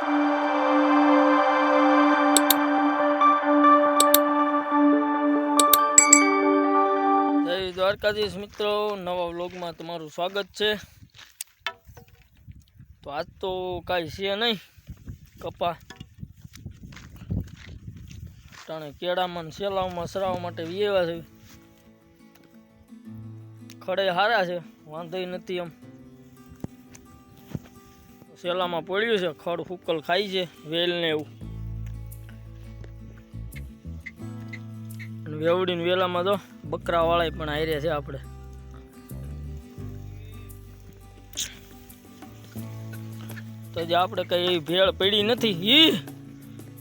જય દ્વારકાધીશ મિત્રો, નવા વ્લોગમાં તમારું સ્વાગત છે. તો આજ તો કાંઈ છે નહીં, કપા. ટાણે કેળામાં સેલાવમાં સરાવવા માટે વિયેવા છે. ખડે હારા છે વાંધો નથી એમ. સેલામાં પડ્યું છે, ખડ ફૂકલ ખાય છે, વેલ ને એવું. વેવડીને વેલામાં તો બકરા વાળા પણ હારે છે આપણે. તો જે આપણે કઈ એવી ભેળ પડી નથી, ઈ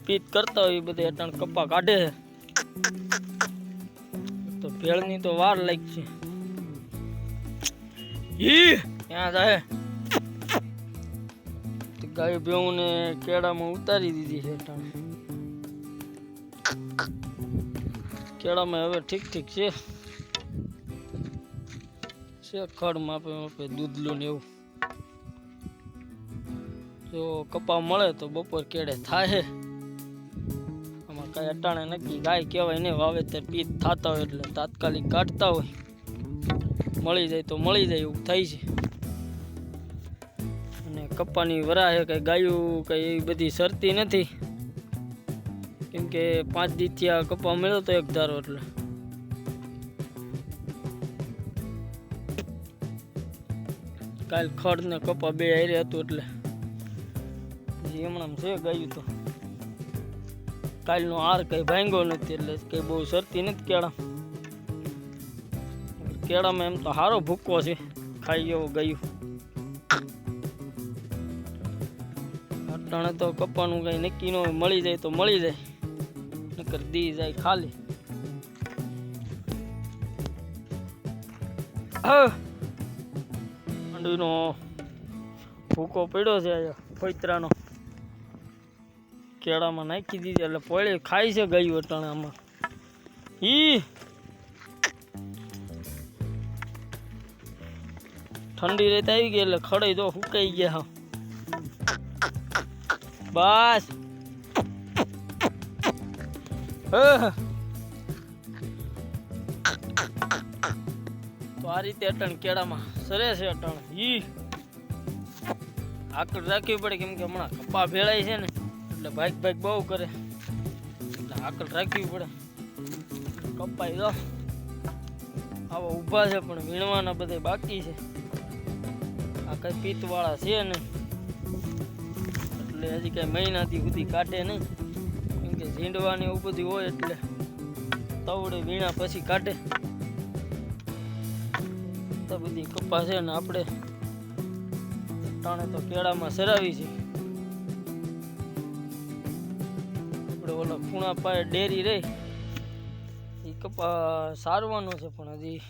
પીત કરતા હોય બધે અટાણ કપા કાઢે છે. તો ભેળની તો વાર લાગી છે. ઈ ક્યાં જાય? ગાય ભેવું ને કેળામાં ઉતારી દીધી છે કેળામાં હવે ઠીક ઠીક છે. છે ખડ માપે માપે દૂધલું ને એવું. જો કપા મળે તો બપોર કેળે થાય. આમાં કાંઈ અટાણે નક્કી ગાય કહેવાય નહીં વાવેતર પીત થતા હોય એટલે તાત્કાલિક કાઢતા હોય. મળી જાય તો મળી જાય એવું થાય છે. કપ્પાની વરા છે કંઈ ગાયું, કંઈ એવી બધી સરતી નથી. કેમ કે પાંચ દીથી આ કપા મળ્યો તો એક ધારો એટલે. કાલ ખડ ને કપા બે હારે હતું એટલે. હમણાં છે ગયું તો. કાલનો હાર કઈ ભાંગ્યો નથી એટલે કઈ બહુ સરતી નથી કેળા. કેળામાં એમ તો સારો ભૂકો છે, ખાઈ એવો ગયું. અટાણે તો કપાનું કઈ નક્કી ન મળી જાય તો મળી જાય. નકર દી જાય ખાલી. માંડવીનો ભૂકો પડ્યો છે અહીંયા ફોતરાનો કેળામાં નાખી દીધી એટલે પોળે ખાય છે ગયું અટાણે આમાં. ઈ. ઠંડી રેત આવી ગઈ એટલે ખડાઈ તો સુકાઈ ગયા. હા બસ. તો આ રીતે અટણ કેળામાં સરે છે અટણ. ઈ આકડ રાખવી પડે કેમ કે હમણાં કપા ભેળાય છે ને, એટલે ભાગ ભાઈક બહુ કરે. એટલે આકડ રાખવી પડે. કપાઈ દો. આવા ઊભા છે પણ વીણવાના બધા બાકી છે. આ કઈ પિત્તવાળા છે નહીં. એટલે હજી કઈ મહિનાથી સુધી કાઢે નહીં. કેમ કે ઝીંડવાની એવું બધું હોય એટલે તવડે વીણા પછી કાઢે. તો બધી કપા છે ને આપણે ટાણે તો કેળામાં સરાવી છે. આપણે ઓલા ખૂણા પાયે ડેરી રહી. એ કપા સારવાનો છે પણ હજી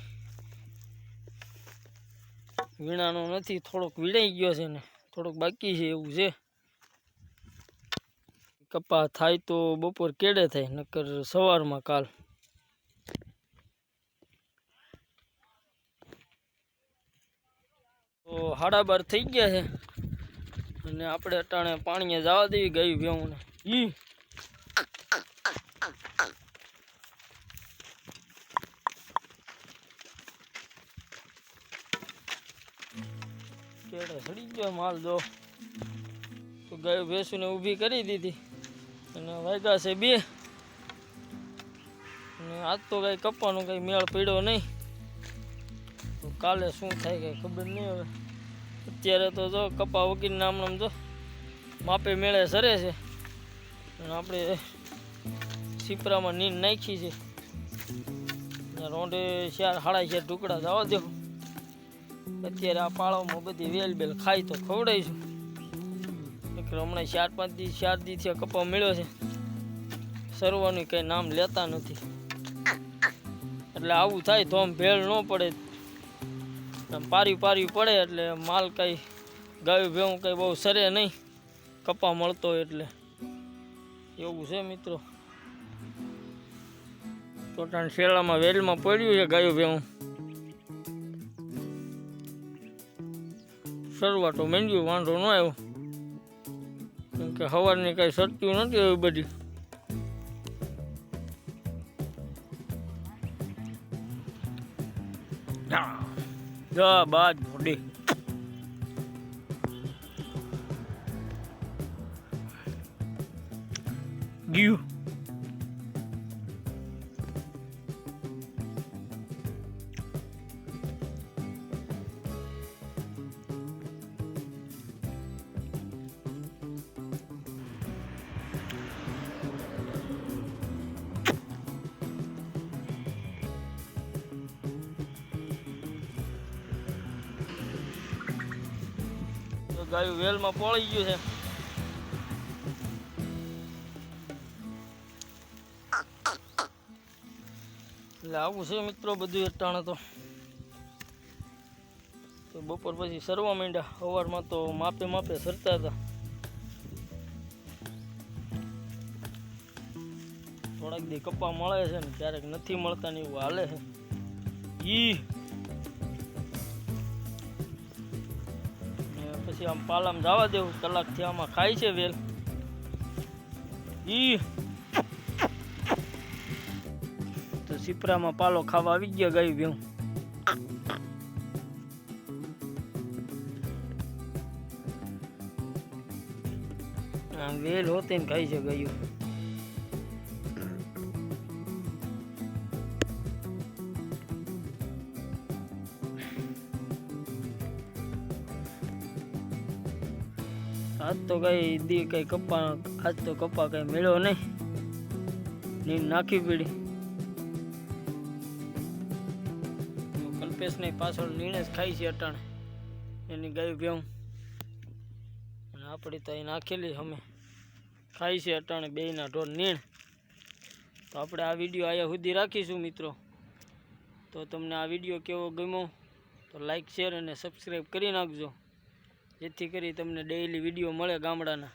વીણાનો નથી. થોડોક વીણાઈ ગયો છે ને. થોડોક બાકી છે એવું છે. કપા થાય તો બપોર કેડે થાય, નકર સવારમાં કાલ. તો હાડા બાર થઈ ગયા છે. અને આપણે અટાણે પાણીએ જવા દેવી ગઈ ભેવું ઈ. કેડે સડી ગયો માલ દો તો ગાય ભેંસુને ઊભી કરી દીધી. અને વાગ્યા છે બે. અને આજ તો કઈ કપવાનો કઈ મેળ પીડ્યો નહીં. તો કાલે શું થાય કઈ ખબર નહીં હવે. અત્યારે તો જો કપા વકીલ નામનામ જો માપે મેળે સરે છે. અને આપણે સીપરામાં નીંદ નાખી છે. રોંડે ચાર સાડા ચાર ટુકડા જવા દો અત્યારે આ પાળામાં બધી વેલ બેલ ખાય તો ખવડાવીશું. હમણાં ચાર પાંચ દી, ચાર દીથી આ કપા મળ્યો છે. સરવાનું કંઈ નામ લેતા નથી. એટલે આવું થાય તો આમ ભેળ ન પડે. આમ પારી પારી પડે એટલે માલ કઈ ગાયું ભેવું કઈ બહુ સરે નહીં. કપા મળતો એટલે. એવું છે મિત્રો. ટોટાણ શેલામાં વેલમાં પડ્યું છે ગાયું ભેવું શરૂઆતો મેંડ્યું, વાંધો ન આવ્યો. કે સવારની કાંઈ સટતું નથી એવી બધી. બાદ મોડી ગયું. ગાયું વેલમાં પડી ગયું છે. એટલે આવું છે મિત્રો બધું અટાણે તો. તો બપોર પછી સરવા માંડ્યા. સવારમાં તો માપે માપે સરતા હતા. થોડાક દી કપ્પા મળે છે ને, ક્યારેક નથી મળતા ને એવું હાલે છે. ઈ પછી આમ પાલામાં જવા દેવું, કલાકથી આમાં ખાય છે વેલ. ઈ. તો સિપરામાં પાલો ખાવા આવી ગયા, ગાયું આમ વેલ હોતે ખાય છે ગાયું. આજ તો કઈ દી કઈ કપ્પા, આજ તો કપ્પા કઈ મેળ્યો નહીં. નીમ નાખી પીડી. કલ્પેશને પાછળ નીણે જ ખાઈ છે અટાણે. એની ગાય ભેવું અને આપણી તો અહીં નાખેલી અમે. ખાઈ છે અટાણે બેયના ઢોર નીણ. તો આપણે આ વીડિયો અહીંયા સુધી રાખીશું મિત્રો. તો તમને આ વીડિયો કેવો ગમ્યો તો લાઈક, શેર અને સબસ્ક્રાઈબ કરી નાખજો. જેથી કરી તમને ડેઈલી વીડિયો મળે ગામડાના.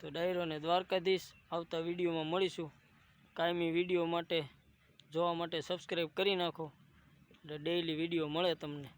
તો ડાયરો અને દ્વારકાધીશ આવતા વિડીયોમાં મળીશું. કાયમી વીડિયો માટે, જોવા માટે સબસ્ક્રાઈબ કરી નાખો. એટલે ડેઈલી વીડિયો મળે તમને.